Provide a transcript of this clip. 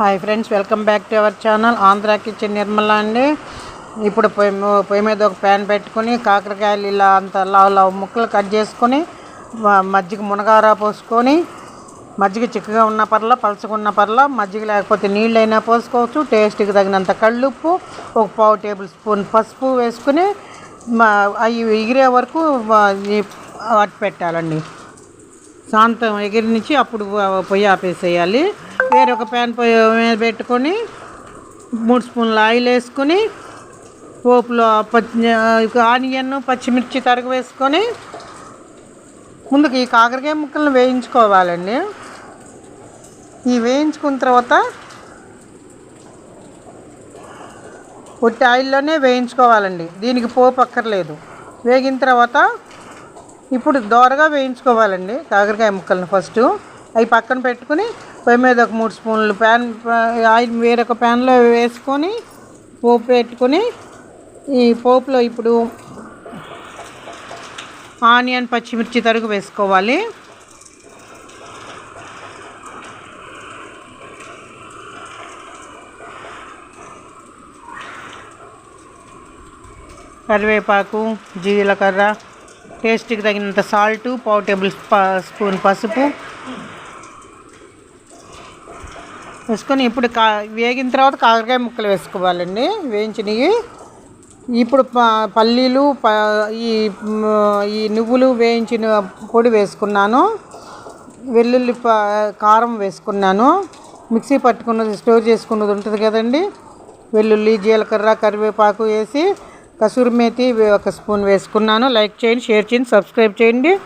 Hi friends welcome back to our channel. Andhra kitchen Nirmala అండి. ఇప్పుడు పొయ్యి పొయ్యి మీద ఒక ప్యాన్ పెట్టుకుని కాకరకాయలు ఇలా అంత లావు లావు ముక్కలు కట్ చేసుకొని మజ్జిగ మునగారా పోసుకొని మజ్జిగ చిక్కగా ఉన్న పర్ల పలచగా ఉన్న పర్ల మజ్జిగ లేకపోతే నీళ్ళైనా పోసుకోవచ్చు. టేస్ట్కి తగినంత కళ్ళుప్పు ఒక పావు టేబుల్ స్పూన్ పసుపు వేసుకుని మా అవి ఎగిరే వరకు అటు పెట్టాలండి. శాంతం ఎగిరినిచ్చి అప్పుడు పొయ్యి ఆపేసేయాలి. వేరొక ప్యాన్ పొయ్యి మీద పెట్టుకొని మూడు స్పూన్ల ఆయిల్ వేసుకొని పోపులో పచ్చి ఆనియన్ పచ్చిమిర్చి తరుగు వేసుకొని ముందుకు ఈ కాకరకాయ ముక్కలను వేయించుకోవాలండి. ఈ వేయించుకున్న తర్వాత ఒట్టి ఆయిల్లోనే వేయించుకోవాలండి. దీనికి పోపు అక్కర్లేదు. వేగిన తర్వాత ఇప్పుడు దోరగా వేయించుకోవాలండి కాకరకాయ ముక్కలను ఫస్ట్. అవి పక్కన పెట్టుకుని పొయ్యి మీద ఒక మూడు స్పూన్లు ప్యాన్ ఆయిల్ వేరొక ప్యాన్లో వేసుకొని పోపు పెట్టుకొని ఈ పోపులో ఇప్పుడు ఆనియన్ పచ్చిమిర్చి తరుగు వేసుకోవాలి. కరివేపాకు జీలకర్ర టేస్ట్కి తగినంత సాల్ట్ పావు టేబుల్ స్పూన్ పసుపు వేసుకొని ఇప్పుడు కా వేగిన తర్వాత కాకరకాయ ముక్కలు వేసుకోవాలండి. వేయించినవి. ఇప్పుడు ప- పల్లీలు ప ఈ ఈ నువ్వులు వేయించిన పొడి వేసుకున్నాను. వెల్లుల్లి కారం వేసుకున్నాను. మిక్సీ పట్టుకున్నది స్టోర్ చేసుకున్నది ఉంటుంది కదండి. వెల్లుల్లి జీలకర్ర కరివేపాకు వేసి కసూరి మేతి ఒక స్పూన్ వేసుకున్నాను. లైక్ చేయండి షేర్ చేయండి సబ్స్క్రైబ్ చేయండి.